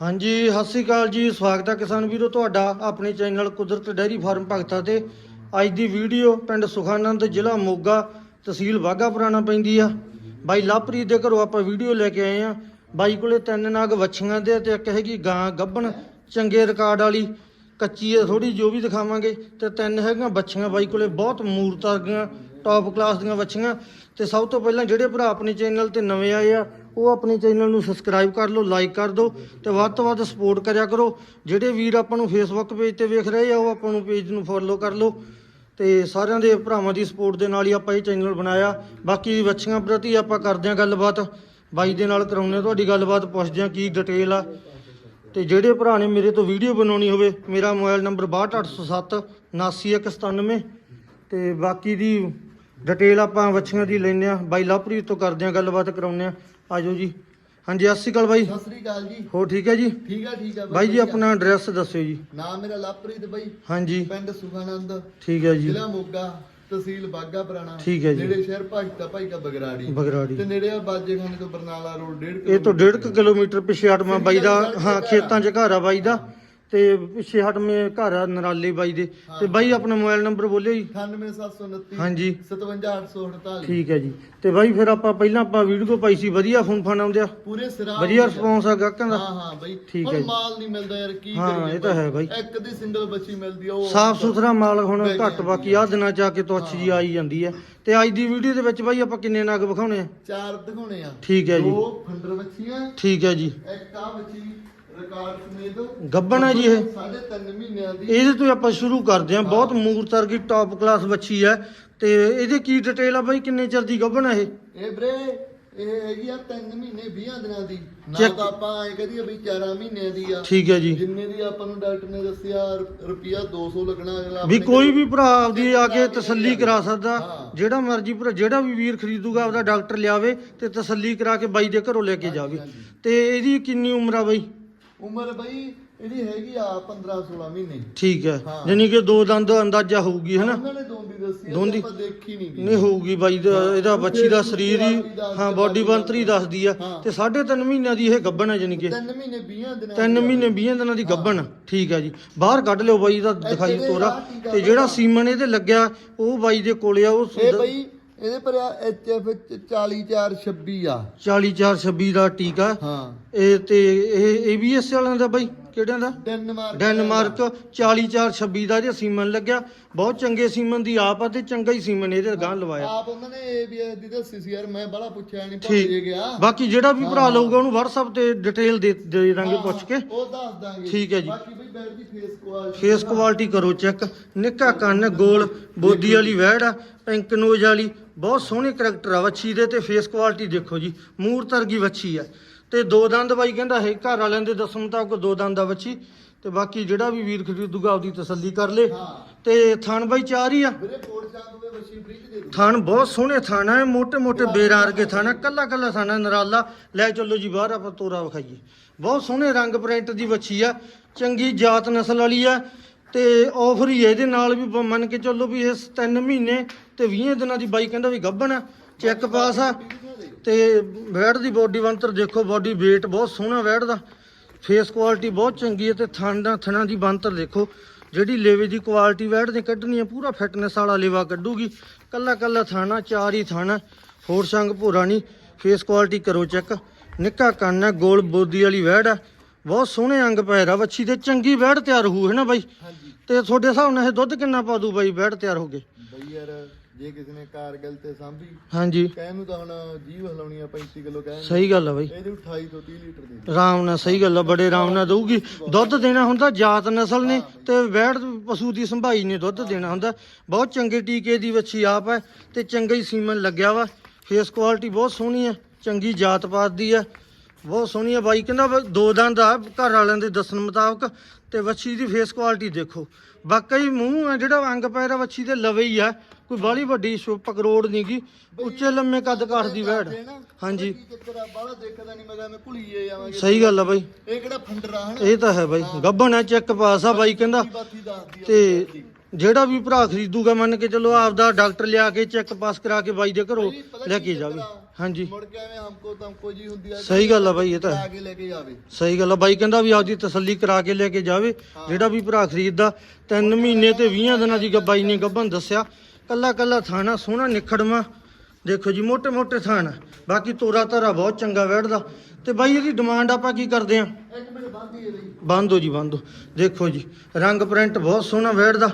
ਹਾਂਜੀ, ਸਤਿ ਸ਼੍ਰੀ ਅਕਾਲ ਜੀ। ਸਵਾਗਤ ਹੈ ਕਿਸਾਨ ਵੀਰੋ ਤੁਹਾਡਾ ਆਪਣੇ ਚੈਨਲ ਕੁਦਰਤ ਡੈਰੀ ਫਾਰਮ ਭਗਤਾ ਤੇ। ਅੱਜ ਦੀ ਵੀਡੀਓ ਪਿੰਡ ਸੁਖਾਨੰਦ, ਜ਼ਿਲ੍ਹਾ ਮੋਗਾ, ਤਹਿਸੀਲ ਵਾਘਾ ਪੁਰਾਣਾ ਪੈਂਦੀ ਆ। ਬਾਈ ਲਵਪ੍ਰੀਤ ਦੇ ਘਰੋਂ ਆਪਾਂ ਵੀਡੀਓ ਲੈ ਕੇ ਆਏ ਆ। ਬਾਈ ਕੋਲੇ ਤਿੰਨ ਨਾਗ ਵੱਛੀਆਂ ਦੇ ਤੇ ਇੱਕ ਹੈਗੀ ਗਾਂ ਗੱਭਣ ਚੰਗੇ ਰਿਕਾਰਡ ਵਾਲੀ। ਕੱਚੀ ਹੈ ਥੋੜੀ ਜੋ ਵੀ ਦਿਖਾਵਾਂਗੇ। ਤੇ ਤਿੰਨ ਹੈਗੀਆਂ ਵੱਛੀਆਂ ਬਾਈ ਕੋਲੇ ਬਹੁਤ ਮੂਰਤਾਂ ਵਰਗੀਆਂ ਟੌਪ ਕਲਾਸ ਦੀਆਂ ਵੱਛੀਆਂ। ਤੇ ਸਭ ਤੋਂ ਪਹਿਲਾਂ ਜਿਹੜੇ ਭਰਾ ਆਪਣੇ ਚੈਨਲ ਤੇ ਨਵੇਂ ਆਏ ਆ ਉਹ ਆਪਣੇ ਚੈਨਲ ਨੂੰ ਸਬਸਕ੍ਰਾਈਬ ਕਰ ਲਓ ਲਾਈਕ ਕਰ ਦਿਓ ਤੇ ਵੱਧ ਤੋਂ ਵੱਧ ਸਪੋਰਟ ਕਰਿਆ ਕਰੋ। ਜਿਹੜੇ ਵੀਰ ਆਪਾਂ ਨੂੰ ਫੇਸਬੁੱਕ ਪੇਜ ਤੇ ਵੇਖ ਰਹੇ ਆ, ਉਹ ਆਪਾਂ ਨੂੰ ਪੇਜ ਨੂੰ ਫੋਲੋ ਕਰ ਲਓ ਤੇ ਸਾਰਿਆਂ ਦੇ ਭਰਾਵਾਂ ਦੀ ਸਪੋਰਟ ਦੇ ਨਾਲ ਹੀ ਆਪਾਂ ਇਹ ਚੈਨਲ ਬਣਾਇਆ। ਬਾਕੀ ਵੱਛੀਆਂ ਪ੍ਰਤੀ ਆਪਾਂ ਕਰਦੇ ਹਾਂ ਗੱਲਬਾਤ। ਬਾਈ ਦੇ ਨਾਲ ਕਰਾਉਂਦੇ ਤੁਹਾਡੀ ਗੱਲਬਾਤ, ਪੁੱਛਦੇ ਹਾਂ ਕੀ ਡਿਟੇਲ ਆ। ਤੇ ਜਿਹੜੇ ਭਰਾ ਨੇ ਮੇਰੇ ਤੋਂ ਵੀਡੀਓ ਬਣਾਉਣੀ ਹੋਵੇ, ਮੇਰਾ ਮੋਬਾਈਲ ਨੰਬਰ 62807 79197 ਤੇ ਬਾਕੀ ਦੀ ਡਿਟੇਲ ਆਪਾਂ ਵੱਛੀਆਂ ਦੀ ਲੈਂਦੇ ਆ ਬਾਈ ਲਵਪ੍ਰੀਤ ਤੋਂ ਕਰਦੇ ਆ ਗੱਲਬਾਤ, ਕਰਾਉਂਦੇ ਆ ਆਜੋ ਜੀ। ਹਾਂਜੀ ਸਤਿ ਸ਼੍ਰੀ ਅਕਾਲ ਬਾਈ। ਸਤਿ ਸ੍ਰੀ ਅਕਾਲ ਜੀ। ਹੋ ਠੀਕ ਹੈ ਜੀ? ਠੀਕ ਆ ਠੀਕ ਆ ਬਾਈ ਜੀ। ਆਪਣਾ ਐਡਰੈਸ ਦੱਸਿਓ ਜੀ। ਨਾਮ ਮੇਰਾ ਲਵਪ੍ਰੀਤ ਬਾਈ। ਹਾਂਜੀ। ਪਿੰਡ ਸੁਖਾਨੰਦ। ਠੀਕ ਹੈ ਜੀ। ਜ਼ਿਲ੍ਹਾ ਮੋਗਾ ਤਹਿਸੀਲ ਬਾਗਾ ਪੁਰਾਣਾ। ਠੀਕ ਹੈ ਜੀ। ਨੇੜੇ ਸ਼ਹਿਰ ਭਾਜਤਾ ਭਾਈ ਕਾ ਬਗਰਾੜੀ। ਬਗਰਾੜੀ। ਤੇ ਨੇੜੇ ਆ ਬਾਜੇਖਾਨੇ ਤੋਂ ਬਰਨਾਲਾ ਰੋਡ 1.5 ਇਹ ਤੋਂ 1.5 ਕਿਲੋਮੀਟਰ ਪਿੱਛੇ ਹਟਮਾ ਬਾਈ ਦਾ ਹਾਂ ਖੇਤਾਂ 'ਚ ਘਰ ਆ ਬਾਈ ਦਾ। ਤੇ ਪਿੱਛੇ ਹਟਮੇ ਘਰ ਆ ਨਰਾਲੇ ਬਾਈ ਦੇ। ਤੇ ਬਾਈ ਆਪਣਾ ਮੋਬਾਈਲ ਨੰਬਰ ਬੋਲਿਓ ਜੀ। 98729 ਹਾਂਜੀ। 57848 ਠੀਕ ਹੈ ਜੀ। ਤੇ ਬਾਈ ਫਿਰ ਆਪਾਂ ਪਹਿਲਾਂ ਆਪਾਂ ਵੀਡੀਓ ਪਾਈ ਸੀ ਵਧੀਆ ਫੋਨ ਫਾਨ ਆਉਂਦੇ ਆ ਪੂਰੇ ਸਿਰਾਂ ਵਧੀਆ ਰਿਸਪੌਂਸ ਆ ਗਾਹਕਾਂ ਦਾ। ਹਾਂ ਹਾਂ ਬਾਈ। ਠੀਕ ਹੈ। ਮਾਲ ਨਹੀਂ ਮਿਲਦਾ ਯਾਰ ਕੀ ਹਾਂ, ਕਰੀਏ ਇਹ ਤਾਂ ਹੈ ਬਾਈ। ਇੱਕ ਦੀ ਸਿੰਗਲ ਬੱਚੀ ਮਿਲਦੀ ਆ ਉਹ ਸਾਫ਼ ਸੁਥਰਾ ਮਾਲ ਹੁਣ ਘੱਟ ਬਾਕੀ ਆ। ਦਿਨਾਂ ਚ ਆ ਕੇ ਤੁੱਛ ਜੀ ਆਈ ਜਾਂਦੀ ਹੈ ਤੇ ਅੱਜ ਦੀ ਵੀਡੀਓ ਦੇ ਵਿੱਚ ਬਾਈ ਆਪਾਂ ਕਿੰਨੇ ਨਗ ਵਿਖਾਉਣੇ ਆ? ਚਾਰ ਦਿਖਾਉਣੇ ਆ। ਠੀਕ ਹੈ ਜੀ। ਦੋ ਫੰਡਰ ਬੱਚੀਆਂ। ਠੀਕ ਹੈ ਜੀ। ਇੱਕ ਆ ਬੱਚੀ ਰਿਕਾਰਡ ਸਮੇਤ ਗੱਬਣ ਹੈ ਜੀ ਇਹ। ਸਾਢੇ ਤਿੰਨ ਮਹੀਨਿਆਂ ਦੀ ਇਹਦੇ ਤੋਂ ਹੀ ਆਪਾਂ ਸ਼ੁਰੂ ਕਰਦੇ ਹਾਂ। ਬਹੁਤ ਮੂਰਤ ਵਰਗੀ ਟੌਪ ਕਲਾਸ ਬੱਚੀ ਹੈ। ਤੇ ਇਹਦੇ ਕੀ ਡਿਟੇਲ ਆ ਬਾਈ? ਕਿੰਨੇ ਚਿਰ ਦੀ ਗੱਭਣ ਹੈ ਇਹ? ਇਹ ਵੀਰੇ ਇਹ ਹੈਗੀ ਆ 3 ਮਹੀਨੇ 20 ਦਿਨਾਂ ਦੀ। ਨਾ Check- ਤਾਂ ਆਪਾਂ ਐ ਕਹਦੀਏ ਵੀ 4 ਮਹੀਨਿਆਂ ਦੀ ਆ। ਠੀਕ ਹੈ ਜੀ। ਜਿੰਨੇ ਦੀ ਆਪਾਂ ਨੂੰ ਡਾਕਟਰ ਨੇ ਦੱਸਿਆ ਰੁਪਿਆ 200 ਲੱਗਣਾ ਅਗਲਾ ਵੀ ਆਪਣੇ ਕੋਈ ਵੀ ਭਰਾ ਆਪਦੀ ਆ ਕੇ ਤਸੱਲੀ ਕਰਾ ਸਕਦਾ। ਹਾਂ। ਜਿਹੜਾ ਮਰਜ਼ੀ ਭਰਾ ਜਿਹੜਾ ਵੀ ਵੀਰ ਖਰੀਦੂਗਾ ਆਪਦਾ ਡਾਕਟਰ ਲਿਆਵੇ ਤੇ ਤਸੱਲੀ ਕਰਾ ਕੇ ਬਾਈ ਦੇ ਘਰੋਂ ਲੈ ਕੇ ਜਾਵੇ। ਤੇ ਇਹਦੀ ਕਿੰਨੀ ਉਮਰ ਆ ਬਾਈ? ਉਮਰ ਬਈ ਇਹਦੀ ਹੈਗੀ ਆ 15 16 ਮਹੀਨੇ ਠੀਕ ਹੈ ਹਾਂ। ਯਾਨੀ ਕਿ ਦੋ ਦੰਦ ਅੰਦਾਜ਼ਾ ਹੋਊਗੀ ਹੈਨਾ ਉਹਨਾਂ ਨੇ ਦੋਂਦੀ ਦੱਸੀ ਆ, ਦੋਂਦੀ? ਆਪਾਂ ਦੇਖੀ ਨਹੀਂ ਨਹੀਂ ਹੋਊਗੀ ਬਾਈ ਦਾ ਇਹਦਾ ਬੱਚੀ ਦਾ ਸਰੀਰ ਹੀ ਹਾਂ ਬਾਡੀ ਬੰਤਰੀ ਦੱਸਦੀ ਆ ਹਾਂ। ਤੇ 3.5 ਮਹੀਨਿਆਂ ਦੀ ਇਹ ਗੱਭਣ ਹੈ ਯਾਨੀ ਕਿ 3 ਮਹੀਨੇ 20 ਦਿਨਾਂ ਤਿੰਨ ਦੀ ਆ। ਮਹੀਨੇ 20 ਦਿਨਾਂ ਦੀ ਗੱਭਣ ਠੀਕ ਹੈ ਜੀ ਬਾਹਰ ਕੱਢ ਲਿਓ ਬਾਈ ਦਾ ਦਿਖਾਈ ਤੋਰਾ ਤੇ ਜਿਹੜਾ। ਸੀਮਨ ਇਹਦੇ ਲੱਗਿਆ ਉਹ ਬਾਈ ਦੇ ਕੋਲੇ ਆ ਉਹ ਇਹ ਬਈ ਇਹਦੇ ਪਰ ਐਚਐਫ 40426 ਆ। 40426 ਦਾ ਟੀਕਾ। ਹਾਂ। ਇਹ ਤੇ ਇਹ ਏਬੀਐਸ ਵਾਲਿਆਂ ਦਾ ਬਾਈ ਕਿਹੜਿਆਂ ਦਾ? ਡੈਨਮਾਰਕ ਡੈਨਮਾਰਕ 40426 ਦਾ ਜੇ ਸੀਮਨ ਲੱਗਿਆ। ਬਹੁਤ ਚੰਗੇ ਸੀਮਨ ਦੀ ਆਪ ਆ ਤੇ ਚੰਗਾ ਹੀ ਸੀਮਨ ਇਹਦੇ ਗਾਂ ਲਵਾਇਆ। ਆਪ ਉਹਨਾਂ ਨੇ ਏਬੀਐਸ ਦੀ ਦੱਸੀ ਸੀ ਯਾਰ ਮੈਂ ਬੜਾ ਪੁੱਛਿਆ ਨਹੀਂ। ਭੱਜ ਗਿਆ। ਬਾਕੀ ਜਿਹੜਾ ਵੀ ਭਰਾ ਲਊਗਾ ਉਹਨੂੰ WhatsApp ਤੇ ਡਿਟੇਲ ਦੇ ਦੇ ਦਾਂਗੇ ਪੁੱਛ ਕੇ। ਉਹ ਦੱਸ ਦਾਂਗੇ। ਠੀਕ ਹੈ ਜੀ। ਬਾਕੀ ਬਈ ਬੈਡ ਦੀ ਫੇਸ ਕੁਆਲਿਟੀ ਫੇਸ ਕੁਆਲਿਟੀ ਕਰੋ ਚੈੱਕ ਨਿੱਕਾ ਕੰਨ ਗੋਲ ਬੋਦੀ ਵਾਲੀ ਵੈੜ ਆ ਪਿੰਕ ਨੋਜ਼ ਵਾਲੀ। ਬਹੁਤ ਸੋਹਣੇ ਕੈਰੈਕਟਰ ਆ ਵੱਛੀ ਦੇ ਤੇ ਫੇਸ ਕੁਆਲਿਟੀ ਦੇਖੋ ਜੀ ਮੂਰ ਤਰਗੀ ਵੱਛੀ ਆ। ਤੇ ਦੋ ਦੰਦ ਬਾਈ ਕਹਿੰਦਾ ਹੈ ਘਰ ਵਾਲਿਆਂ ਦੇ ਦੱਸਣ ਮੁਤਾਬਕ ਦੋ ਦੰਦ ਆ ਵੱਛੀ। ਤੇ ਬਾਕੀ ਜਿਹੜਾ ਵੀ ਵੀਰ ਖਰੀਦੂਗਾ ਆਪਦੀ ਤਸੱਲੀ ਕਰ ਲੇ। ਤੇ ਥਣ ਬਾਈ ਚਾਰ ਹੀ ਆ। ਥਣ ਬਹੁਤ ਸੋਹਣੇ ਥਣ ਆ ਮੋਟੇ ਮੋਟੇ ਬੇਰਾਰ ਕੇ ਥਣ ਆ ਕੱਲਾ ਕੱਲਾ ਥਣ ਨਰਾਲਾ। ਲੈ ਚੱਲੋ ਜੀ ਬਾਹਰ ਆਪਾਂ ਤੋਰਾ ਵਿਖਾਈਏ। ਬਹੁਤ ਸੋਹਣੇ ਰੰਗ ਪ੍ਰਿੰਟ ਦੀ ਵੱਛੀ ਆ। ਚੰਗੀ ਜਾਤ ਨਸਲ ਵਾਲੀ ਆ। ਤੇ ਆਫਰ ਹੀ ਆ ਇਹਦੇ ਨਾਲ ਵੀ ਬ- ਮੰਨ ਕੇ ਚੱਲੋ ਵੀ ਇਸ 3 ਮਹੀਨੇ ਤੇ 20 ਦਿਨਾਂ ਦੀ ਬਾਈ ਕਹਿੰਦਾ ਵੀ ਗੱਭਣ ਆ ਚੈੱਕ ਪਾਸ ਆ ਤੇ ਵੈੜ ਦੀ ਬੋਡੀ ਬਣਤਰ ਦੇਖੋ ਬੋਡੀ weight ਬਹੁਤ ਸੋਹਣਾ ਵੈੜ ਦਾ ਫੇਸ ਕੁਆਲਿਟੀ ਬਹੁਤ ਚੰਗੀ ਹੈ ਤੇ ਥਣ ਦਾ ਥਣਾਂ ਦੀ ਬਣਤਰ ਦੇਖੋ, ਜਿਹੜੀ ਲੇਵੇ ਦੀ ਕੁਆਲਿਟੀ ਵੈੜ ਨੇ ਕੱਢਣੀ ਹੈ ਪੂਰਾ ਫਿਟਨੈਸ ਵਾਲਾ ਲੇਵਾ ਕੱਢੂਗੀ, ਕੱਲਾ ਕੱਲਾ ਥਾਣਾ, ਚਾਰ ਹੀ ਥਾਣਾ, ਹੋਰ ਸੰਗ ਭੋਰਾ ਨਹੀਂ ਫੇਸ ਕੁਆਲਿਟੀ ਕਰੋ ਚੈੱਕ ਨਿੱਕਾ ਕੰਨ ਹੈ ਗੋਲ ਬੋਦੀ ਵਾਲੀ ਵੈੜ ਹੈ ਬਹੁਤ ਸੋਹਣੇ ਅੰਗ ਪੈਰ ਆ ਵੱਛੀ ਦੇ ਚੰਗੀ ਵੈੜ ਤਿਆਰ ਹੋਊ ਹੈ ਨਾ ਬਾਈ? ਹਾਂਜੀ। ਤੇ ਤੁਹਾਡੇ ਹਿਸਾਬ ਨਾਲ ਇਹ ਦੁੱਧ ਕਿੰਨਾ ਪਾ ਦੂ ਬਾਈ ਵੈੜ ਤਿਆਰ ਹੋ ਗਏ ਬਈ ਯਾਰ ਜੇ ਕਿਸੇ ਨੇ ਕਾਰਗਲ ਤੇ ਸਾਂਭੀ ਹਾਂਜੀ। ਕਹਿਣ ਨੂੰ ਤਾਂ ਹੁਣ ਜੀਵ ਹਲਾਉਣੀ ਆ 35 ਕਿਲੋ ਕਹਿਣ। ਸਹੀ ਗੱਲ ਆ ਬਾਈ। ਇਹਦੇ 28 ਤੋਂ 30 ਲੀਟਰ ਦੇ ਦੇ। ਆਰਾਮ ਨਾਲ ਸਹੀ ਗੱਲ ਆ ਬੜੇ ਆਰਾਮ ਨਾਲ ਦਊਗੀ। ਦੁੱਧ ਦੇਣਾ ਹੁੰਦਾ ਜਾਤ ਨਸਲ ਨੇ ਤੇ ਵੈੜ ਪਸ਼ੂ ਦੀ ਸੰਭਾਈ ਨੇ ਦੁੱਧ ਦੇਣਾ ਹੁੰਦਾ। ਬਹੁਤ ਚੰਗੇ ਟੀਕੇ ਦੀ ਵੱਛੀ ਆਪ ਹੈ ਤੇ ਚੰਗਾ ਹੀ ਸੀਮਨ ਲੱਗਿਆ ਵਾ। ਫੇਸ ਕੁਆਲਿਟੀ ਬਹੁਤ ਸੋਹਣੀ ਹੈ ਚੰਗੀ ਜਾਤ ਪਾਤ ਦੀ ਹੈ। ਬਹੁਤ ਸੋਹਣੀ ਹੈ ਬਾਈ ਕਹਿੰਦਾ ਵਾ ਦੋ ਦੰਦ ਆ ਘਰ ਵਾਲਿਆਂ ਦੇ ਦੱਸਣ ਮੁਤਾਬਕ ਤੇ ਵੱਛੀ ਦੀ ਫੇਸ ਕੁਆਲਿਟੀ ਦੇਖੋ। ਵਾਕਈ ਮੂੰਹ ਹੈ ਜਿਹੜਾ ਅੰਗ ਪੈਰ ਆ ਵੱਛੀ ਦੇ ਲਵੇ ਹੀ ਆ। ਕੋਈ ਬਾਹਲੀ ਵੱਡੀ ਸ਼ੁੱਪ ਕਰੋੜ ਨਹੀਂਗੀ ਉੱਚੇ ਲੰਮੇ ਕੱਦ ਕਾਠ ਦੀ ਵੈੜ ਹਾਂਜੀ। ਕੀ ਚੱਕਰ ਆ ਬਾਹਲਾ ਦੇਖਦਾ ਨਹੀਂ ਮੈਂ ਕਿਹਾ ਮੈਂ ਭੁਲੀਏ ਜਾਵਾਂਗੇ। ਸਹੀ ਗੱਲ ਆ ਬਾਈ। ਇਹ ਕਿਹੜਾ ਫੰਡਰਾ ਹਨ? ਇਹ ਤਾਂ ਹੈ ਬਾਈ। ਗੱਭਣ ਹੈ ਚੈੱਕ ਪਾਸ ਆ ਬਾਈ ਕਹਿੰਦਾ। ਬਾਤੀ ਦੱਸਦੀ ਆ ਤੇ ਜਿਹੜਾ ਵੀ ਭਰਾ ਖਰੀਦੂਗਾ ਮੰਨ ਕੇ ਚਲੋ ਆਪਦਾ ਡਾਕਟਰ ਲਿਆ ਕੇ ਚੈੱਕ ਪਾਸ ਕਰਾ ਕੇ ਬਾਈ ਦੇ ਘਰੋਂ ਲੈ ਕੇ ਜਾਵੇ। ਹਾਂਜੀ। ਮੁੜ ਕੇ ਐਵੇਂ ਹਮਕੋ ਤਮਕੋ ਜੀ ਹੁੰਦੀ ਆ ਸਹੀ ਗੱਲ ਆ ਬਾਈ ਇਹ ਤਾਂ ਆ ਕੇ ਲੈ ਕੇ ਜਾਵੇ। ਸਹੀ ਗੱਲ ਆ ਬਾਈ ਕਹਿੰਦਾ ਵੀ ਆਪਦੀ ਤਸੱਲੀ ਕਰਾ ਕੇ ਲੈ ਕੇ ਜਾਵੇ ਜਿਹੜਾ ਵੀ ਭਰਾ ਖਰੀਦਦਾ ਤਿੰਨ ਮਹੀਨੇ ਤੇ 20 ਦਿਨਾਂ ਦੀ ਗੱਬਾਈ ਨੇ ਗੱਭਨ ਦੱਸਿਆ ਕੱਲਾ ਕੱਲਾ ਥਾਣਾ ਸੋਹਣਾ ਨਿਖੜਵਾ ਦੇਖੋ ਜੀ ਮੋਟੇ ਮੋਟੇ ਥਾਣਾ ਬਾਕੀ ਤੋਰਾ ਤਾਰਾ ਬਹੁਤ ਚੰਗਾ ਵੜਦਾ ਤੇ ਬਾਈ ਇਹਦੀ ਡਿਮਾਂਡ ਆਪਾਂ ਕੀ ਕਰਦੇ ਆ? ਇੱਕ ਬੰਦ ਹੋ ਜੀ ਬੰਦ ਹੋ। ਦੇਖੋ ਜੀ ਰੰਗ ਪ੍ਰਿੰਟ ਬਹੁਤ ਸੋਹਣਾ ਵੜਦਾ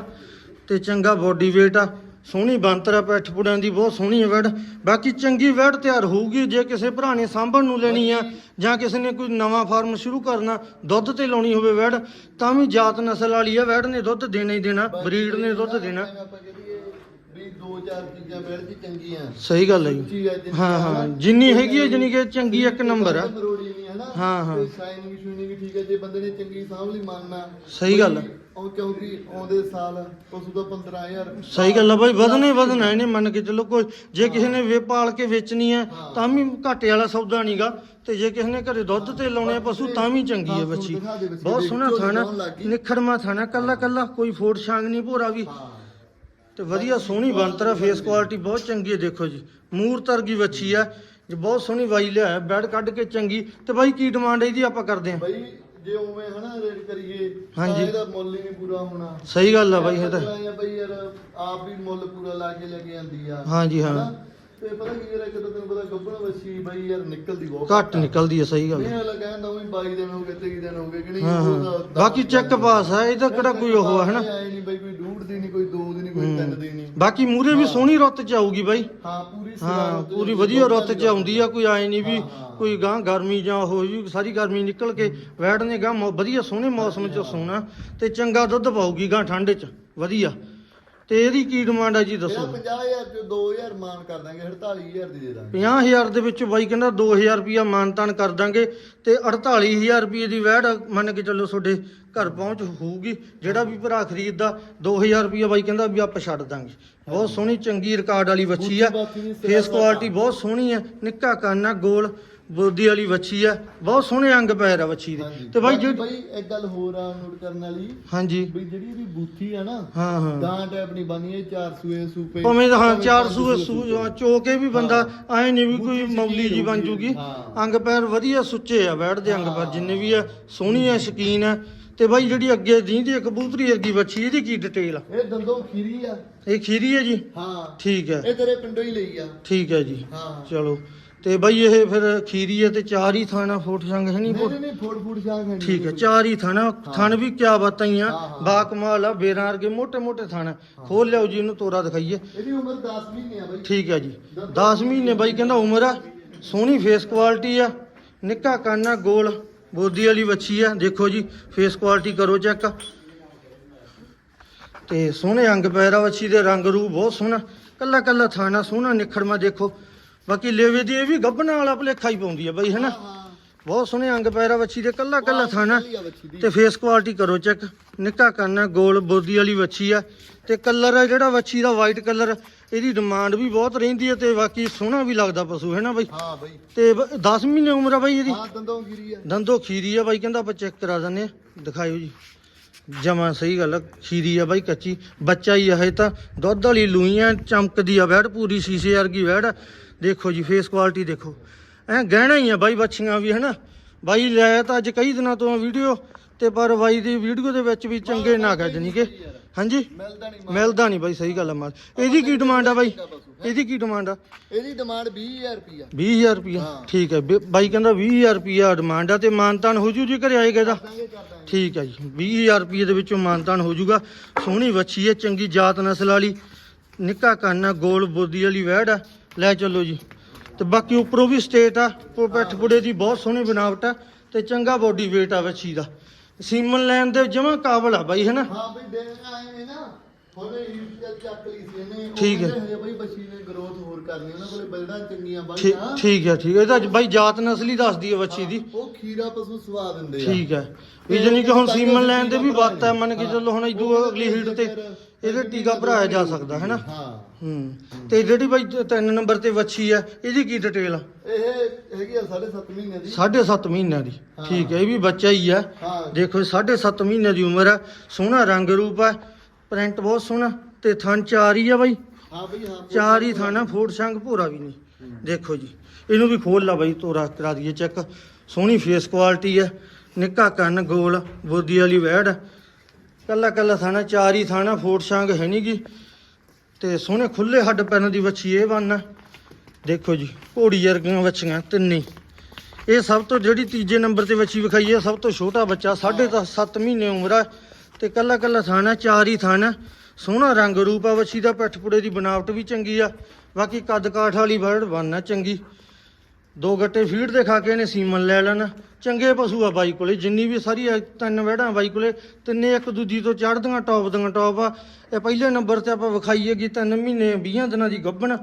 ਤੇ ਚੰਗਾ ਬੋਡੀ ਵੇਟ ਆ। ਸੋਹਣੀ ਬੰਤਰਾ ਪੈਠ ਪੁੜਾਂ ਦੀ ਬਹੁਤ ਸੋਹਣੀ ਹੈ ਵੈੜ ਬਾਕੀ ਚੰਗੀ ਵੈੜ ਤਿਆਰ ਹੋਊਗੀ ਜੇ ਕਿਸੇ ਭਰਾ ਨੇ ਸਾਂਭਣ ਨੂੰ ਲੈਣੀ ਆ ਜਾਂ ਕਿਸੇ ਨੇ ਕੋਈ ਨਵਾਂ ਫਾਰਮ ਸ਼ੁਰੂ ਕਰਨਾ ਦੁੱਧ ਤੇ ਲਾਉਣੀ ਹੋਵੇ ਵੈੜ ਤਾਂ ਵੀ ਜਾਤ ਨਸਲ ਵਾਲੀ ਆ ਵੈੜ ਨੇ ਦੁੱਧ ਦੇਣਾ ਹੀ ਦੇਣਾ ਬਰੀਡ ਨੇ ਦੁੱਧ ਦੇਣਾ ਐਵੇਂ ਆਪਾਂ ਕਹੀਏ ਵੀ ਦੋ ਚਾਰ ਚੀਜ਼ਾਂ ਮਿਲ ਜੀ ਚੰਗੀਆਂ ਸਹੀ ਗੱਲ ਹੈ ਜੀ ਹੈ ਹਾਂ ਹਾਂ। ਜਿੰਨੀ ਹੈਗੀ ਹੈ ਜਾਣੀ ਕਿ ਚੰਗੀ ਇੱਕ ਨੰਬਰ ਆ ਹੈ ਹਾਂ, ਹਾਂ। ਸ਼ਾਈਨਿੰਗ ਸ਼ੂਨਿੰਗ ਠੀਕ ਹੈ ਜੇ ਬੰਦੇ ਨੇ ਚੰਗੀ ਸਾਂਭ ਲਈ ਮੰਨਣਾ ਸਹੀ ਗੱਲ ਆ। ਉਹ ਕਿਉਂਕਿ ਆਉਂਦੇ ਸਾਲ ਪਸ਼ੂ ਦਾ 15000 ਸਹੀ ਗੱਲ ਆ ਬਾਈ ਵਧਣੇ ਵਧਣਾ ਇਹਨੇ ਮੰਨ ਕੇ ਚੱਲੋ ਕੋਈ ਜੇ ਕਿਸੇ ਨੇ ਵੇ ਪਾਲ ਕੇ ਵੇਚਣੀ ਹੈ। ਤਾਂ ਵੀ ਘਾਟੇ ਵਾਲਾ ਸੌਦਾ ਨਹੀਂਗਾ ਤੇ ਜੇ ਕਿਸੇ ਨੇ ਘਰੇ ਦੁੱਧ ਤੇ ਲਾਉਣੇ ਪਸ਼ੂ ਤਾਂ ਵੀ ਚੰਗੀ ਹੈ ਬੱਚੀ। ਬੱਚੀ, ਬਹੁਤ ਸੋਹਣਾ ਥਾਣਾ। ਨਿਖੜਮਾ ਥਾਣਾ ਕੱਲਾ ਕੱਲਾ ਕੋਈ ਫੋੜ ਛਾਂਗ ਨਹੀਂ ਭੋਰਾ ਵੀ। ਹਾਂ। ਤੇ ਵਧੀਆ ਸੋਹਣੀ ਬੰਤਰਾ ਫੇਸ ਕੁਆਲਿਟੀ ਬਹੁਤ ਚੰਗੀ ਹੈ ਦੇਖੋ ਜੀ। ਮੂਰ ਤਰਗੀ ਵੱਛੀ ਹੈ ਜੇ ਬਹੁਤ ਸੋਹਣੀ ਵਾਈ ਲਿਆ ਬੈਡ ਕੱਢ ਕੇ ਚੰਗੀ। ਤੇ ਬਾਈ ਕੀ ਡਿਮਾਂਡ ਇਹਦੀ ਆਪਾਂ ਕਰਦੇ ਹਾਂ ਬਈ ਜੇ ਉਵੇਂ ਹਨਾ ਰੇਟ ਕਰੀਏ ਤਾਂ ਹਾਂਜੀ। ਇਹਦਾ ਮੁੱਲ ਹੀ ਨਹੀਂ ਪੂਰਾ ਹੋਣਾ। ਸਹੀ ਗੱਲ ਆ ਬਾਈ ਇਹ ਤਾਂ। ਬਈ ਯਾਰ ਆਪ ਵੀ ਮੁੱਲ ਪੂਰਾ ਲਾ ਕੇ ਲੈ ਕੇ ਆਂਦੀ ਆ। ਹਾਂਜੀ ਹਾਂ। ਹਨਾ? ਤੇ ਪਤਾ ਕੀ ਯਾਰ ਜਦੋਂ ਤੈਨੂੰ ਪਤਾ ਗੱਬਣ ਵੱਛੀ ਬਈ ਯਾਰ ਨਿਕਲਦੀ ਬਹੁਤ ਘੱਟ ਨਿਕਲਦੀ ਹੈ ਸਹੀ ਗੱਲ ਨਹੀਂ ਅਗਲਾ ਕਹਿੰਦਾ ਵੀ 22 ਦਿਨ ਹੋ ਗਏ 23 ਦਿਨ ਹੋ ਗਏ ਕਿ ਨਹੀਂ ਹਾਂ ਹਾਂ। ਦਸ ਬਾਕੀ ਚੈੱਕ ਪਾਸ ਹੈ ਇਹਦਾ ਕਿਹੜਾ ਕੋਈ ਉਹ ਹੈ ਹਨਾ? ਆਏ ਨਹੀਂ ਬਈ ਕੋਈ ਡੂਢ ਦੀ ਨਹੀਂ ਕੋਈ ਦੋ ਦੀ ਨਹੀਂ ਕੋਈ ਤਿੰਨ ਦੀ ਨਹੀਂ। ਬਾਕੀ ਮੂਰੇ ਵੀ ਸੋਹਣੀ ਰੁੱਤ ਚ ਆਊਗੀ ਬਾਈ। ਹਾਂ ਪੂਰੀ ਹਾਂ ਪੂਰੀ ਵਧੀਆ ਰੁੱਤ ਚ ਆਉਂਦੀ ਆ ਕੋਈ ਆਏ ਨਹੀਂ ਵੀ। ਕੋਈ ਗਾਂ ਗਰਮੀ ਜਾਂ ਹੋ ਜੀ ਸਾਰੀ ਗਰਮੀ ਨਿਕਲ ਕੇ ਵੈੜ ਨੇ ਗਾਂ ਮੌ- ਵਧੀਆ ਸੋਹਣੇ ਮੌਸਮ ਚ ਸੋਣਾ ਤੇ ਚੰਗਾ ਦੁੱਧ ਪਾਊਗੀ ਗਾਂ ਠੰਡ ਚ ਵਧੀਆ। ਤੇ ਇਹਦੀ ਕੀ ਡਿਮਾਂਡ ਆ ਜੀ ਦੱਸੋ। 50000 ਚੋਂ 2000 ਮਾਨ ਕਰ ਦਾਂਗੇ 48000 ਦੀ ਦੇ ਦਾਂਗੇ। 50000 ਦੇ ਵਿੱਚ ਬਾਈ ਕਹਿੰਦਾ 2000 ਰੁਪਿਆ ਮਾਨਤਾਨ ਕਰ ਦਾਂਗੇ ਤੇ 48000 ਰੁਪਏ ਦੀ ਵੈੜ ਮੰਨ ਕੇ ਚੱਲੋ ਤੁਹਾਡੇ ਘਰ ਪਹੁੰਚ ਹੋਊਗੀ। ਜਿਹੜਾ ਵੀ ਭਰਾ ਖਰੀਦਦਾ 2000 ਰੁਪਿਆ ਬਾਈ ਕਹਿੰਦਾ ਵੀ ਆਪਾਂ ਛੱਡ ਦਾਂਗੇ। ਬਹੁਤ ਸੋਹਣੀ ਚੰਗੀ ਰਿਕਾਰਡ ਵਾਲੀ ਵੱਛੀ ਆ। ਫੇਸ ਕੁਆਲਿਟੀ ਬਹੁਤ ਸੋਹਣੀ ਆ ਨਿੱਕਾ ਕੰਨ ਆ ਗੋਲ। ਬੋਦੀ ਵਾਲੀ ਵੱਛੀ ਆ ਬਹੁਤ ਸੋਹਣੇ ਅੰਗ ਪੈਰ ਆ ਵੱਛੀ ਦੇ। ਤੇ ਬਾਈ ਜਿਹੜੀ ਬਈ ਇੱਕ ਗੱਲ ਹੋਰ ਆ ਨੋਟ ਕਰਨ ਵਾਲੀ। ਹਾਂਜੀ। ਵੀ ਜਿਹੜੀ ਇਹਦੀ ਬੂਥੀ ਆ ਨਾ ਹਾਂ ਹਾਂ। ਗਾਂ ਟੈਪ ਨਹੀਂ ਬਣੀ ਇਹ 4 ਸੂਏ ਸੂਪੇ। ਭਾਵੇਂ ਹਾਂ ਚਾਰ ਸੂਏ ਸੂ ਚੋ ਕੇ ਵੀ ਬੰਦਾ ਐ ਨਹੀਂ ਵੀ ਕੋਈ ਮੌਲੀ ਜੀ ਬਣ। ਜੂਗੀ। ਅੰਗ ਪੈਰ ਵਧੀਆ ਸੁੱਚੇ ਆ ਬੈਠ ਦੇ ਅੰਗ ਪੈਰ ਜਿੰਨੇ ਵੀ ਆ ਸੋਹਣੀ ਆ ਸ਼ਕੀਨ ਆ। ਤੇ ਬਾਈ ਜਿਹੜੀ ਅੱਗੇ ਦੀਂਦੀ ਆ ਕਬੂਤਰੀ ਵਰਗੀ ਬੱਚੀ ਇਹਦੀ ਕੀ ਡਿਟੇਲ ਆ? ਇਹ ਦੰਦੋਂ ਖੀਰੀ ਆ। ਇਹ ਖੀਰੀ ਹੈ ਜੀ? ਹਾਂ। ਠੀਕ ਹੈ ਇਹ ਤੇਰੇ ਪਿੰਡੋਂ ਹੀ ਲਈ ਆ। ਠੀਕ ਹੈ ਜੀ। ਹਾਂ। ਚਲੋ। ਤੇ ਬਾਈ ਇਹ ਫਿਰ ਖੀਰੀ ਹੈ ਤੇ ਚਾਰ ਹੀ ਥਾਣਾ ਫੋਟ ਸੰਗ ਹੈ ਨਹੀਂ ਨਹੀਂ ਨਹੀਂ ਫੋੜ ਫੂੜ ਜਾ ਗਏ ਠੀਕ ਹੈ ਚਾਰ ਹੀ ਥਾਣਾ ਥਣ ਵੀ ਕਿਆ ਬਾਤਾਂ ਹੀ ਬਾ ਕਮਾਲ ਆ ਬੇਰਾਂ ਵਰਗੇ ਮੋਟੇ ਮੋਟੇ ਥਾਣਾ। ਖੋਲ ਲਿਓ ਜੀ ਇਹਨੂੰ ਤੋਰਾ ਦਿਖਾਈਏ। ਇਹਦੀ ਉਮਰ 10 ਮਹੀਨੇ ਆ ਬਾਈ। ਠੀਕ ਹੈ ਜੀ। 10 ਮਹੀਨੇ। ਬਾਈ ਕਹਿੰਦਾ ਉਮਰ ਆ। ਸੋਹਣੀ ਫੇਸ ਕੁਆਲਿਟੀ ਆ। ਨਿੱਕਾ ਕੰਨ ਆ ਗੋਲ ਬੋਦੀ ਵਾਲੀ ਵੱਛੀ ਆ। ਦੇਖੋ ਜੀ ਫੇਸ ਕੁਆਲਿਟੀ ਕਰੋ ਚੈੱਕ ਤੇ ਸੋਹਣੇ ਅੰਗ ਪੈਰਾ ਵੱਛੀ ਦੇ ਰੰਗ ਰੂਪ ਬਹੁਤ ਸੋਹਣਾ। ਕੱਲਾ ਕੱਲਾ ਥਾਣਾ ਸੋਹਣਾ ਨਿਖੜਮਾ ਦੇਖੋ। ਬਾਕੀ ਲੇਵੇ ਦੀ ਇਹ ਵੀ ਗੱਭਣਾ ਵਾਲਾ ਭਲੇਖਾ ਹੀ ਪਾਉਂਦੀ ਆ ਬਾਈ ਹੈਨਾ? ਹਾਂ ਬਹੁਤ ਸੋਹਣੇ ਅੰਗ ਪੈਰਾ ਵੱਛੀ ਦੇ ਕੱਲਾ ਕੱਲਾ ਥਾਣਾ। ਤੇ ਫੇਸ ਕੁਆਲਿਟੀ ਕਰੋ ਚੈੱਕ ਨਿੱਕਾ ਆ ਗੋਲ ਬੋਦੀ ਵਾਲੀ ਵੱਛੀ ਆ। ਤੇ ਕਲਰ ਆ ਜਿਹੜਾ ਵੱਛੀ ਦਾ ਵਾਈਟ ਕਲਰ ਇਹਦੀ ਡਿਮਾਂਡ ਵੀ ਬਹੁਤ ਰਹਿੰਦੀ ਹੈ ਤੇ ਬਾਕੀ ਸੋਹਣਾ ਵੀ ਲੱਗਦਾ ਪਸ਼ੂ ਹੈ ਨਾ ਬਾਈ? ਹਾਂ ਬਈ। ਤੇ 10 ਮਹੀਨੇ ਉਮਰ ਆ ਬਾਈ ਇਹਦੀ? ਹਾਂ ਦੰਦੋਂ ਖੀਰੀ ਆ। ਦੰਦੋ ਖੀਰੀ ਆ ਬਾਈ ਕਹਿੰਦਾ ਆਪਾਂ ਚੈੱਕ ਕਰਾ ਦਿੰਨੇ ਦਿਖਾਇਓ ਜੀ। ਜਮਾ ਸਹੀ ਗੱਲ ਆ ਖੀਰੀ ਆ ਬਾਈ ਕੱਚੀ। ਬੱਚਾ ਹੀ ਆ ਇਹ ਤਾਂ। ਦੁੱਧ ਵਾਲੀ ਲੂਈਆਂ ਚਮਕਦੀ ਆ ਵੈੜ ਪੂਰੀ ਸ਼ੀਸ਼ੇ ਵਰਗੀ ਵੈੜ। ਆ। ਦੇਖੋ ਜੀ ਫੇਸ ਕੁਆਲਿਟੀ ਦੇਖੋ। ਐ ਗਹਿਣਾ ਹੀ ਆ ਬਾਈ ਬੱਚੀਆਂ ਵੀ ਹਨਾ? ਬਾਈ ਲਿਆਇਆ ਤਾਂ ਅੱਜ ਕਈ ਦਿਨਾਂ ਤੋਂ ਵੀਡੀਓ ਤੇ ਪਰ ਬਾਈ ਦੀ ਵੀਡੀਓ ਦੇ ਵਿੱਚ ਵੀ ਚੰਗੇ ਨਾ ਕਹਿ ਜਣੀ ਕਿ। ਹਾਂਜੀ? ਮਿਲਦਾ ਨਹੀਂ ਬਾਈ ਸਹੀ ਗੱਲ ਆ ਮਾਲ। ਇਹਦੀ ਕੀ ਡਿਮਾਂਡ ਆ ਬਾਈ? ਇਹਦੀ ਕੀ ਡਿਮਾਂਡ ਆ? ਇਹਦੀ ਡਿਮਾਂਡ 20000 ਰੁਪਿਆ 20000 ਰੁਪਿਆ। ਠੀਕ ਹੈ ਬਾਈ ਕਹਿੰਦਾ 20000 ਰੁਪਿਆ ਡਿਮਾਂਡ ਆ ਤੇ ਮਾਨਤਾਨ ਹੋ ਜੂ ਜੀ ਘਰੇ ਆਏਗਾ ਦਾ ਦਾਂਗੇ ਕਰ ਦਾਂਗੇ। ਠੀਕ ਹੈ ਜੀ 20000 ਰੁਪਏ ਦੇ ਵਿੱਚੋਂ ਮਾਨਤਾਨ ਹੋ ਜਾਊਗਾ ਸੋਹਣੀ ਵੱਛੀ ਹੈ ਚੰਗੀ ਜਾਤ ਨਸਲ ਵਾਲੀ। ਨਿੱਕਾ ਕੰਨ ਗੋਲ ਬੋਦੀ ਵਾਲੀ ਵਹਿੜ ਆ। ਲੈ ਚੱਲੋ ਜੀ। ਤੇ ਬਾਕੀ ਉੱਪਰੋਂ ਵੀ ਸਟੇਟ ਆ ਪਿੱਠ ਪੁੜੇ ਦੀ ਬਹੁਤ ਸੋਹਣੀ ਬਣਾਵਟ ਆ ਤੇ ਚੰਗਾ ਬੋਡੀ weight ਆ ਵੱਛੀ ਦਾ। ਸੀਮਨ ਲੈਣ ਦੇ ਜਮਾ ਕਾਬਲ ਆ ਬਾਈ ਹੈਨਾ? ਹਾਂ ਬਈ ਦੇ ਆਏ ਨੇ ਨਾ ਉਹਨੇ ਹੀਟ ਚੱਕ ਲਈ ਸੀ ਇਹਨੇ। ਉਹ ਠੀਕ ਹੈ। ਕਹਿੰਦੇ ਹਜੇ ਬਈ ਬੱਚੀ ਨੇ ਗਰੋਥ ਹੋਰ ਕਰਨੀ ਉਹਨਾਂ ਕੋਲੇ ਬਲਡਾਂ ਚੰਗੀਆਂ ਠੀਕ ਬਾਈਆਂ ਠੀਕ ਹੈ ਠੀਕ ਹੈ। ਇਹ ਤਾਂ ਬਾਈ ਜਾਤ ਨਸਲੀ ਦੱਸਦੀ ਹੈ ਵੱਛੀ ਦੀ। ਉਹ ਖੀਰਾ ਪਸ਼ੂ ਸਵਾ ਦਿੰਦੇ ਆ। ਠੀਕ ਹੈ। ਵੀ ਜਾਨੀ ਕਿ ਹੁਣ ਸੀਮਨ ਲੈਣ ਦੇ ਵੀ ਬਾਤ ਹੈ ਮੰਨ ਕੇ ਚੱਲੋ ਹੁਣ ਇਦੋਂ ਅਗਲੀ ਹੀਟ ਤੇ ਇਹਦੇ ਟੀਕਾ ਭਰਾਇਆ ਜਾ ਸਕਦਾ ਹਾਂ ਹੂੰ। ਤੇ ਜਿਹੜੀ ਬਾਈ ਤਿੰਨ ਨੰਬਰ ਤੇ ਵੱਛੀ ਆ ਇਹਦੀ ਕੀ ਡਿਟੇਲ ਆ? ਇਹ ਹੈਗੀ ਆ 7.5 ਮਹੀਨੇ ਦੀ। 7.5 ਮਹੀਨਿਆਂ ਦੀ। ਠੀਕ ਹੈ ਇਹ ਵੀ ਬੱਚਾ ਹੀ ਆ। ਦੇਖੋ 7.5 ਮਹੀਨੇ ਦੀ ਉਮਰ ਆ ਸੋਹਣਾ ਰੰਗ ਰੂਪ ਆ ਪ੍ਰਿੰਟ ਬਹੁਤ ਸੋਹਣਾ। ਤੇ ਥਣ ਚਾਰ ਹੀ ਆ ਬਾਈ। ਹਾਂ ਬਈ ਹਾਂ। ਚਾਰ ਹੀ ਥਾਣਾ ਫੋੜ ਸੰਗ ਭੋਰਾ ਵੀ ਨਹੀਂ। ਦੇਖੋ ਜੀ ਇਹਨੂੰ ਵੀ ਖੋਲ ਲਾ ਬਾਈ ਤੋਰਾ ਕਰਾ ਦਈਏ ਚੈੱਕ। ਸੋਹਣੀ ਫੇਸ ਕੁਆਲਿਟੀ ਹੈ। ਨਿੱਕਾ ਕੰਨ ਗੋਲ ਬੋਦੀ ਵਾਲੀ ਵੈੜ। ਕੱਲਾ ਕੱਲਾ ਥਾਣਾ, ਚਾਰ ਹੀ ਥਾਣਾ, ਫੋਟ ਸ਼ਾਂਗ ਹੈ ਨੀ ਗੀ। ਤੇ ਸੋਹਣੇ ਖੁੱਲੇ ਹੱਡ ਪੈਰਾਂ ਦੀ ਵੱਛੀ ਇਹ ਵੰਨ ਦੇਖੋ ਜੀ, ਘੋੜੀ ਵਰਗੀਆਂ ਵੱਛੀਆਂ, ਤਿੰਨੇ। ਇਹ ਸਭ ਤੋਂ ਜਿਹੜੀ ਤੀਜੇ ਨੰਬਰ ਤੇ ਵੱਛੀ ਵਿਖਾਈ ਹੈ ਸਭ ਤੋਂ ਛੋਟਾ ਬੱਚਾ, ਸਾਢੇ ਤਾਂ 7 ਮਹੀਨੇ ਉਮਰ ਆ। ਤੇ ਕੱਲਾ ਕੱਲਾ ਥਾਣਾ, ਚਾਰ ਹੀ ਥਾਣਾ। ਸੋਹਣਾ ਰੰਗ ਰੂਪ ਆ ਵੱਛੀ ਦਾ, ਪਿੱਠ ਪੁੜੇ ਦੀ ਬਣਾਵਟ ਵੀ ਚੰਗੀ ਆ। ਬਾਕੀ ਕੱਦ ਕਾਠ ਵਾਲੀ ਬਰਡ ਬਣਨਾ ਚੰਗੀ। ਦੋ ਗੱਟੇ ਫੀਡ ਦੇ ਖਾ ਕੇ ਇਹਨੇ ਸੀਮਨ ਲੈ ਲੈਣਾ। ਚੰਗੇ ਪਸ਼ੂ ਆ ਬਾਈ ਕੋਲੇ ਜਿੰਨੀ ਵੀ ਸਾਰੀ ਆ, ਤਿੰਨ ਵਹਿੜਾਂ ਬਾਈ ਕੋਲੇ ਤਿੰਨੇ ਇੱਕ ਦੂਜੀ ਤੋਂ ਚੜ੍ਹਦੀਆਂ ਟੌਪ ਦੀਆਂ ਟੌਪ ਆ। ਇਹ ਪਹਿਲੇ ਨੰਬਰ ਤੇ ਆਪਾਂ ਵਿਖਾਈ ਹੈਗੀ ਤਿੰਨ ਮਹੀਨੇ 20 ਦਿਨਾਂ ਦੀ ਗੱਭਣ।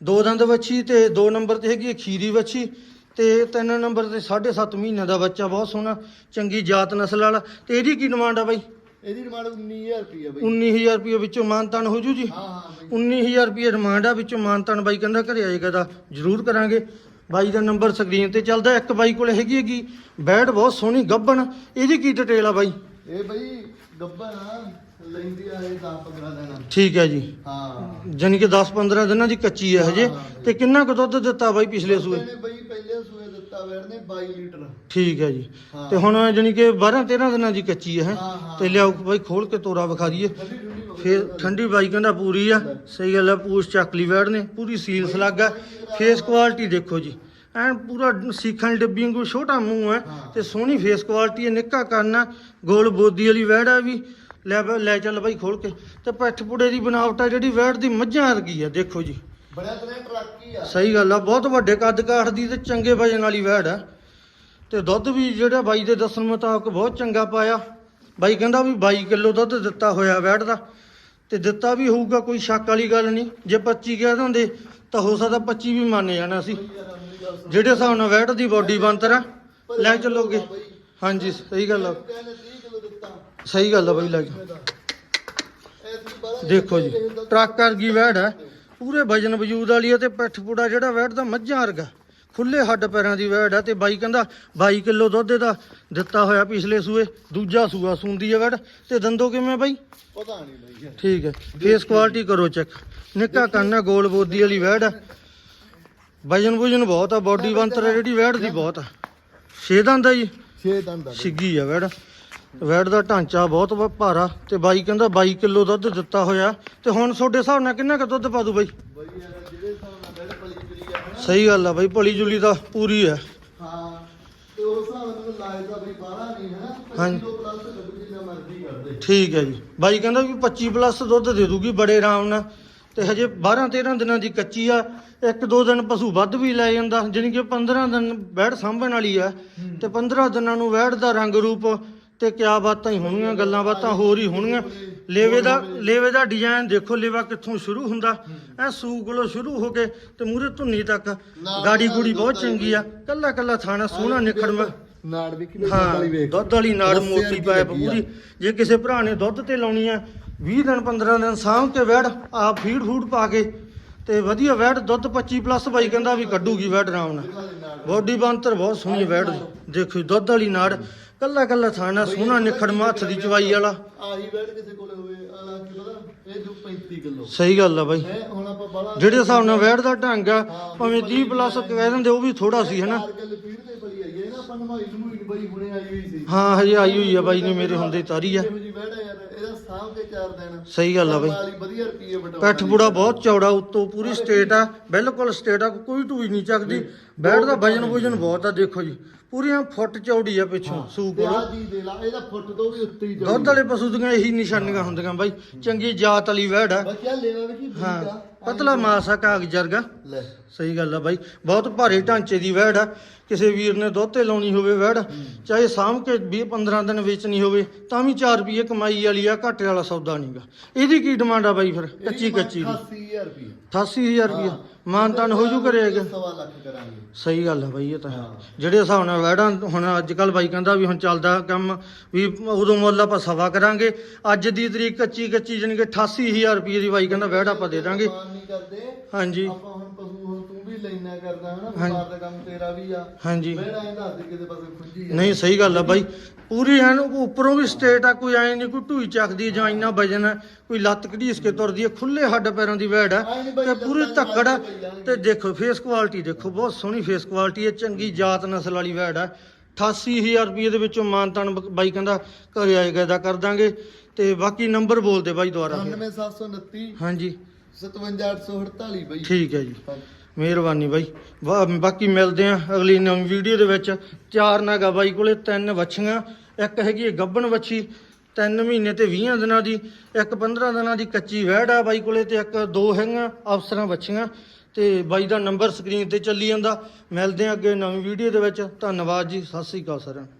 ਦੋ ਦੰਦ ਵੱਛੀ ਤੇ ਦੋ ਨੰਬਰ ਤੇ ਹੈਗੀ ਖੀਰੀ ਵੱਛੀ ਤੇ ਤਿੰਨ ਨੰਬਰ ਤੇ 7.5 ਮਹੀਨੇ ਦਾ ਬੱਚਾ ਬਹੁਤ ਸੋਹਣਾ ਚੰਗੀ ਜਾਤ ਨਸਲ ਵਾਲਾ। ਤੇ ਇਹਦੀ ਕੀ ਡਿਮਾਂਡ ਆ ਬਾਈ? ਇਹਦੀ ਡਿਮਾਂਡ 19000 ਰੁਪਏ ਬਈ। 19000 ਰੁਪਏ ਵਿੱਚੋਂ ਮਾਨਤਾਨ ਹੋ ਜੂ ਜੀ। ਹਾਂ ਹਾਂ ਬਈ। 19000 ਰੁਪਏ ਡਿਮਾਂਡ ਆ ਵਿੱਚੋਂ ਮਾਨਤਾਨ ਬਾਈ ਕਹਿੰਦਾ ਘਰੇ ਆਏਗਾ ਤਾਂ ਜ਼ਰੂਰ ਕਰਾਂਗੇ। ਬਾਈ ਦਾ ਨੰਬਰ ਸਕਰੀਨ ਤੇ ਚੱਲਦਾ ਇੱਕ ਬਾਈ ਕੋਲ ਹੈਗੀ ਹੈਗੀ। ਬੈਡ ਬਹੁਤ ਸੋਹਣੀ ਗੱਬਣ। ਇਹਦੀ ਕੀ ਡਿਟੇਲ ਆ ਬਾਈ? ਇਹ ਬਈ ਗੱਬਾ ਨਾ ਲੈਂਦੀ ਆ ਇਹ 10 15 ਦਿਨ। ਠੀਕ ਹੈ ਜੀ। ਹਾਂ। ਜਾਨੀ ਕਿ 10-15 ਦਿਨਾਂ ਦੀ ਕੱਚੀ ਹੈ ਹਜੇ। ਤੇ ਕਿੰਨਾ ਕੁ ਦੁੱਧ ਦਿੱਤਾ ਬਾਈ ਪਿਛਲੇ ਸੂਏ? ਇਹਨੇ ਬਈ ਪਹਿਲੇ ਸੂਏ ਦਿੱਤਾ ਵੈੜ ਨੇ 22 ਲੀਟਰ। ਠੀਕ ਹੈ ਜੀ। ਤੇ ਹੁਣ ਜਾਨੀ ਕਿ 12-13 ਦਿਨਾਂ ਦੀ ਕੱਚੀ ਹੈ। ਤੇ ਲਿਆਓ ਬਾਈ ਖੋਲ ਕੇ ਤੋਰਾ ਵਿਖਾ ਦਈਏ। ਫੇਰ ਠੰਡੀ ਬਾਈ ਕਹਿੰਦਾ ਪੂਰੀ ਆ ਸਹੀ ਗੱਲ ਆ ਪੂਛ ਚੱਕਲੀ ਵੈੜ ਨੇ ਪੂਰੀ ਸੀਲ ਸਲੱਗ। ਆ ਫੇਸ ਕੁਆਲਿਟੀ ਦੇਖੋ ਜੀ ਐਨ ਪੂਰਾ ਸੀਖਾਂ ਦੀ ਡੱਬੀ ਵਾਂਗੂ ਛੋਟਾ ਮੂੰਹ ਹੈ। ਤੇ ਸੋਹਣੀ ਫੇਸ ਕੁਆਲਿਟੀ ਹੈ ਨਿੱਕਾ ਕੰਨ ਆ ਗੋਲ ਬੋਦੀ ਵਾਲੀ ਵੈੜ ਆ ਵੀ। ਲੈ ਬ- ਲੈ ਚੱਲ ਬਾਈ ਖੋਲ ਕੇ ਤੇ ਪਿੱਠ ਪੁੜੇ ਦੀ ਬਣਾਵਟ ਆ ਜਿਹੜੀ ਵੈੜ ਦੀ ਮੱਝਾਂ ਵਰਗੀ ਆ ਦੇਖੋ ਜੀ। ਬੜਿਆ ਤਰ੍ਹਾਂ ਟਰੱਕ ਹੀ ਆ। ਸਹੀ ਗੱਲ ਆ ਬਹੁਤ ਵੱਡੇ ਕੱਦ ਕਾਠ ਦੀ ਤੇ ਚੰਗੇ ਵਜਨ ਵਾਲੀ ਵੈੜ ਆ। ਤੇ ਦੁੱਧ ਵੀ ਜਿਹੜਾ ਬਾਈ ਦੇ ਦੱਸਣ ਮੁਤਾਬਕ ਬਹੁਤ ਚੰਗਾ ਪਾਇਆ। ਬਾਈ ਕਹਿੰਦਾ ਵੀ 22 ਕਿਲੋ ਦੁੱਧ ਦਿੱਤਾ ਹੋਇਆ ਵੈੜ ਦਾ। ਤੇ ਦਿੱਤਾ ਵੀ ਹੋਊਗਾ, ਕੋਈ ਸ਼ੱਕ ਵਾਲੀ ਗੱਲ ਨਹੀਂ। ਜੇ 25 ਕਹਿ ਦਿੰਦੇ, ਤਾਂ ਹੋ ਸਕਦਾ 25 ਵੀ ਮੰਨ ਜਾਣਾ ਸੀ ਜਿਹੜੇ ਹਿਸਾਬ ਨਾਲ ਵੈਟ ਦੀ ਬਾਡੀ ਬਣਤਰ ਆ, ਲੈ ਚੱਲੋਗੇ। ਹਾਂਜੀ, ਸਹੀ ਗੱਲ ਆ। ਸਹੀ ਗੱਲ ਆ ਬਾਈ, ਲੈ ਜਾਓ। ਦੇਖੋ ਜੀ, ਟਰੱਕ ਵਰਗੀ ਵੈੜ ਹੈ ਪੂਰੇ ਵਜਨ ਵਜੂਦ ਵਾਲੀ ਹੈ ਤੇ ਪਿੱਠ ਪੂੜਾ ਜਿਹੜਾ ਵੈੜ ਦਾ ਮੱਝਾਂ ਵਰਗਾ। ਖੁੱਲੇ ਹੱਡ ਪੈਰਾਂ ਦੀ ਵੈੜ ਹੈ ਤੇ ਬਾਈ ਕਹਿੰਦਾ 22 ਕਿਲੋ ਦੁੱਧ ਇਹਦਾ ਦਿੱਤਾ ਹੋਇਆ ਪਿਛਲੇ ਸੂਏ ਦੂਜਾ ਸੂਆ ਸੂੰਦੀ ਹੈ ਵੈੜ। ਤੇ ਦੰਦੋ ਕਿਵੇਂ ਬਾਈ? ਪਤਾ ਨਹੀਂ ਬਈ। ਠੀਕ ਹੈ ਫੇਸ ਕੁਆਲਿਟੀ ਕਰੋ ਚੈੱਕ ਨਿੱਕਾ ਕੰਨ ਗੋਲ ਬੋਦੀ ਵਾਲੀ ਵੈੜ ਹੈ ਵਜਨ ਵਜਨ ਬਹੁਤ ਆ ਬਾਡੀ ਬੰਤਰ ਜਿਹੜੀ ਵੈੜ ਦੀ ਬਹੁਤ ਆ। ਛੇ ਦੰਦ ਆ ਜੀ। ਛੇ ਦੰਦ ਆ। ਸਿੱਗੀ ਆ ਵੈੜ। ਵੈੜ ਦਾ ਢਾਂਚਾ ਬਹੁਤ ਭਾਰਾ। ਤੇ ਬਾਈ ਕਹਿੰਦਾ 22 ਕਿਲੋ ਦੁੱਧ ਦਿੱਤਾ ਹੋਇਆ। ਤੇ ਹੁਣ ਤੁਹਾਡੇ ਹਿਸਾਬ ਨਾਲ ਕਿੰਨਾ ਕੁ ਦੁੱਧ ਪਾ ਦੂ ਬਾਈ? ਬਈ ਪਲੀ ਸਹੀ ਗੱਲ ਆ ਬਾਈ ਭਲੀ ਜੁਲੀ ਤਾਂ ਪੂਰੀ ਹੈ ਹਾਂ ਤੇ ਉਸ ਹਿਸਾਬ ਨਾਲ ਮੈਨੂੰ ਲੱਗਦਾ ਬਈ ਬਾਹਲਾ ਨਹੀਂ ਹੈ ਨਾ ਹਾਂਜੀ। 25 ਪਲੱਸ ਗੱਡੀ ਜਿੰਨਾ ਮਰਜ਼ੀ ਕਰਦੇ ਠੀਕ ਹੈ ਜੀ। ਬਾਈ ਕਹਿੰਦਾ ਵੀ 25 ਪਲੱਸ ਦੁੱਧ ਦੇ ਦੂਗੀ ਬੜੇ ਆਰਾਮ ਨਾਲ। ਤੇ ਹਜੇ 12 13 ਦਿਨਾਂ ਦੀ ਕੱਚੀ ਆ ਇੱਕ ਦੋ ਦਿਨ ਪਸ਼ੂ ਵੱਧ ਵੀ ਲੈ ਜਾਂਦਾ ਜਾਣੀ ਕਿ 15 ਦਿਨ ਵੈੜ ਸਾਂਭਣ ਵਾਲੀ ਆ। ਤੇ 15 ਦਿਨਾਂ ਨੂੰ ਵੈੜ ਦਾ ਰੰਗ ਰੂਪ ਤੇ ਕਿਆ ਬਾਤਾਂ ਹੀ ਹੋਣਗੀਆਂ ਗੱਲਾਂ ਬਾਤਾਂ ਹੋਰ ਹੀ ਹੋਣਗੀਆਂ। ਲੇਵੇ ਦਾ ਲੇਵੇ ਦਾ ਡਿਜ਼ਾਈਨ ਦੇਖੋ ਲੇਵਾ ਕਿੱਥੋਂ ਸ਼ੁਰੂ ਹੁੰਦਾ? ਐ ਸੂ ਕੋਲੋਂ ਸ਼ੁਰੂ ਹੋ ਕੇ ਤੇ ਮੂਰੇ ਧੁੰਨੀ ਤੱਕ। ਗਾੜੀ ਗੂੜੀ ਬਹੁਤ ਚੰਗੀ ਆ। ਕੱਲਾ ਕੱਲਾ ਥਾਣਾ ਸੋਹਣਾ ਨਿਖੜਵਾ। ਨਾੜ ਵੀ ਹਾਂ ਵਾਲੀ ਵੇਖ। ਦੁੱਧ ਵਾਲੀ ਨਾੜ ਮੋਟੀ ਵਰਗੀ ਪਾਇਪ। ਪੂਰੀ। ਜੇ ਕਿਸੇ ਭਰਾ ਨੇ ਦੁੱਧ ਤੇ ਲਾਉਣੀ ਆ 20 ਦਿਨ 15 ਦਿਨ ਸਾਂਭ ਕੇ ਵੈੜ ਆ ਫੀਡ ਫੂਡ ਪਾ ਕੇ ਤੇ ਵਧੀਆ ਵੈੜ ਦੁੱਧ 25 ਪਲੱਸ ਬਾਈ ਕਹਿੰਦਾ ਵੀ ਕੱਢੂਗੀ ਵੈੜ ਆਰਾਮ ਨਾਲ। ਬੋਡੀ ਬੰਤਰ ਬਹੁਤ ਸੋਹਣੀ ਵੈੜ ਦੇਖੋ ਦੁੱਧ ਵਾਲੀ ਨਾੜ ਕੱਲਾ ਕੱਲਾ ਥਾਣਾ ਸੋਹਣਾ ਨਿਖੜਮਾ ਹੱਥ ਦੀ ਚਵਾਈ ਵਾਲਾ। ਆਹੀ ਬੈਡ ਕਿਸੇ ਕੋਲੇ ਹੋਵੇ ਆਲਾ ਕੀ ਪਤਾ ਇਹ ਦੂ 35 ਕਿਲੋ। ਸਹੀ ਗੱਲ ਆ ਬਾਈ। ਹੈ ਹੁਣ ਆਪਾਂ ਬਾਹਲਾ ਜਿਹੜੇ ਹਿਸਾਬ ਨਾਲ ਵੈੜ ਦਾ ਢੰਗ ਆ ਭਾਵੇਂ 30 ਪਲੱਸ ਕਹਿ ਦਿੰਦੇ ਉਹ ਵੀ ਥੋੜਾ ਸੀ ਹਨਾ? ਹੈ ਹਜੇ ਆਈ ਹੋਈ ਆ ਬਾਈ ਨੇ ਮੇਰੇ ਹੁੰਦੇ ਤਾਰੀ ਆ। ਜੀ ਸਹੀ ਗੱਲ ਆ ਬਾਈ। ਪੈਠ ਪੂੜਾ ਬਹੁਤ ਚੌੜਾ ਉੱਤੋਂ ਪੂਰੀ ਸਟੇਟ ਆ ਬਿਲਕੁਲ ਸਟੇਟ ਆ ਕੋਈ ਢੂਈ ਨਹੀਂ ਚੱਕਦੀ। ਬੈਠ ਦਾ ਵਜਨ ਵਜਨ ਬਹੁਤ ਆ ਦੇਖੋ ਜੀ। ਪੂਰੀਆਂ ਫੁੱਟ ਚੌੜੀ ਆ ਪਿੱਛੋਂ ਸੂ ਕੋਲ ਆ ਜੀ ਦੇ ਲਾ ਇਹਦਾ ਫੁੱਟ ਤੋਂ ਵੀ ਉੱਤੇ ਹੀ ਜਾਊ ਦੁੱਧ ਵਾਲੇ ਪਸ਼ੂ ਦੀਆਂ ਇਹੀ ਨਿਸ਼ਾਨੀਆਂ ਹੁੰਦੀਆਂ ਬਾਈ। ਚੰਗੀ ਜਾਤ ਵਾਲੀ ਵੈੜ ਆ। ਬੱਚਾ ਲੈਵਾ ਵੀ ਹਾਂ ਆ ਪਤਲਾ ਮਾਸ ਆ ਕਾਗਜ਼ ਵਰਗਾ। ਲੈ। ਸਹੀ ਗੱਲ ਆ ਬਾਈ। ਬਹੁਤ ਭਾਰੇ ਢਾਂਚੇ ਦੀ ਵੈੜ ਆ। ਕਿਸੇ ਵੀਰ ਨੇ ਦੁੱਧ ਤੇ ਲਾਉਣੀ ਹੋਵੇ ਵੈੜ ਚਾਹੇ ਸਾਂਭ ਕੇ 20 15 ਦਿਨ ਵੇਚਣੀ ਹੋਵੇ ਤਾਂ ਵੀ 4 ਰੁਪਏ ਕਮਾਈ ਵਾਲੀ ਆ ਘਾਟੇ ਵਾਲਾ ਸੌਦਾ ਨਹੀਂਗਾ ਇਹਦੀ ਕੀ ਡਿਮਾਂਡ ਆ ਬਾਈ ਫਿਰ? ਕੱਚੀ ਕੱਚੀ ਦੀ। 88000 ਰੁਪਏ 88000 ਰੁਪਏ ਮਾਨਤਾਨ ਹੋ ਜੂ ਕਰੇਗਾ ਸਵਾ ਲੱਖ ਕਰਾਂਗੇ। ਸਹੀ ਗੱਲ ਹੈ ਬਾਈ ਇਹ ਤਾਂ ਹੈ। ਜਿਹੜੇ ਹਿਸਾਬ ਨਾਲ ਵੈੜਾਂ ਹੁਣ ਅੱਜ ਕੱਲ ਬਾਈ ਕਹਿੰਦਾ ਵੀ ਹੁਣ ਚੱਲਦਾ ਕੰਮ ਵੀ ਉਦੋਂ ਮੁੱਲ ਆਪਾਂ ਸਵਾ ਕਰਾਂਗੇ। ਅੱਜ ਦੀ ਤਰੀਕ ਕੱਚੀ ਕੱਚੀ ਜਾਣੀ ਕਿ 88000 ਰੁਪਏ ਦੀ ਬਾਈ ਕਹਿੰਦਾ ਵੈੜ ਆਪਾਂ ਦੇ ਦਾਂਗੇ। ਮਾਨ ਨਹੀਂ ਕਰਦੇ। ਹਾਂਜੀ। ਆਪਾਂ ਹੁਣ ਪਸ਼ੂ ਤੂੰ ਵੀ ਲੈਣਾ ਕਰਦਾ ਹਨਾ। ਵਪਾਰ ਦਾ ਕੰਮ ਤੇਰਾ ਵੀ ਆ। ਹਾਂਜੀ। ਮੇਰਾ ਇਹ ਦੱਸ ਦੇ ਕਿਤੇ ਪਾਸੇ ਖੁੰਝੀ ਆ ਨਹੀਂ ਸਹੀ ਗੱਲ ਆ ਬਾਈ। ਪੂਰੀ ਐਨ ਉੱਪਰੋਂ ਵੀ ਸਟੇਟ ਆ ਕੋਈ ਐ ਨਹੀਂ ਕੋਈ ਢੂਈ ਚੱਕਦੀ ਜਾਂ ਇੰਨਾ ਵਜਨ ਹੈ ਕੋਈ ਲੱਤ ਘੜੀਸ ਕੇ ਤੁਰਦੀ ਹੈ ਖੁੱਲੇ ਹੱਡ ਪੈਰਾਂ ਦੀ ਵੈੜ ਹੈ ਐਂ ਤੇ ਪੂਰੀ ਧੱਕੜ ਹੈ। ਤੇ ਦੇਖੋ ਫੇਸ ਕੁਆਲਿਟੀ ਦੇਖੋ ਬਹੁਤ ਸੋਹਣੀ ਫੇਸ ਕੁਆਲਿਟੀ ਹੈ ਚੰਗੀ ਜਾਤ ਨਸਲ ਵਾਲੀ ਵੈੜ ਹੈ 88000 ਰੁਪਏ ਦੇ ਵਿੱਚੋਂ ਮਾਨਤਾਨ ਬਾਈ ਕਹਿੰਦਾ ਘਰੇ ਆਏਗਾ ਇਹਦਾ ਕਰ ਦਾਂਗੇ। ਤੇ ਬਾਕੀ ਨੰਬਰ ਬੋਲ ਦੇ ਬਾਈ ਦੁਬਾਰਾ ਫਿਰ। 97729 ਹਾਂਜੀ। 57848 ਬਈ। ਠੀਕ ਹੈ ਜੀ। ਮਿਹਰਬਾਨੀ ਬਾਈ। ਬਾ- ਬਾਕੀ ਮਿਲਦੇ ਆ ਅਗਲੀ ਨਵੀਂ ਵੀਡੀਓ ਦੇ ਵਿੱਚ। ਚਾਰ ਨਾਗਾ ਬਾਈ ਕੋਲੇ, ਤਿੰਨ ਵੱਛੀਆਂ। ਇੱਕ ਹੈਗੀ ਹੈ ਗੱਬਣ ਵੱਛੀ, ਤਿੰਨ ਮਹੀਨੇ ਤੇ 20 ਦਿਨਾਂ ਦੀ, ਇੱਕ 15 ਦਿਨਾਂ ਦੀ ਕੱਚੀ ਵਹਿੜ ਆ ਬਾਈ ਕੋਲੇ ਤੇ ਇੱਕ ਦੋ ਹੈਗੀਆਂ ਅਫਸਰਾਂ ਵੱਛੀਆਂ। ਤੇ ਬਾਈ ਦਾ ਨੰਬਰ ਸਕਰੀਨ ਤੇ ਚੱਲੀ ਜਾਂਦਾ। ਮਿਲਦੇ ਆ ਅੱਗੇ ਨਵੀਂ ਵੀਡੀਓ ਦੇ ਵਿੱਚ। ਧੰਨਵਾਦ ਜੀ, ਸਤਿ ਸ੍ਰੀ ਅਕਾਲ ਸਾਰਿਆਂ ਨੂੰ।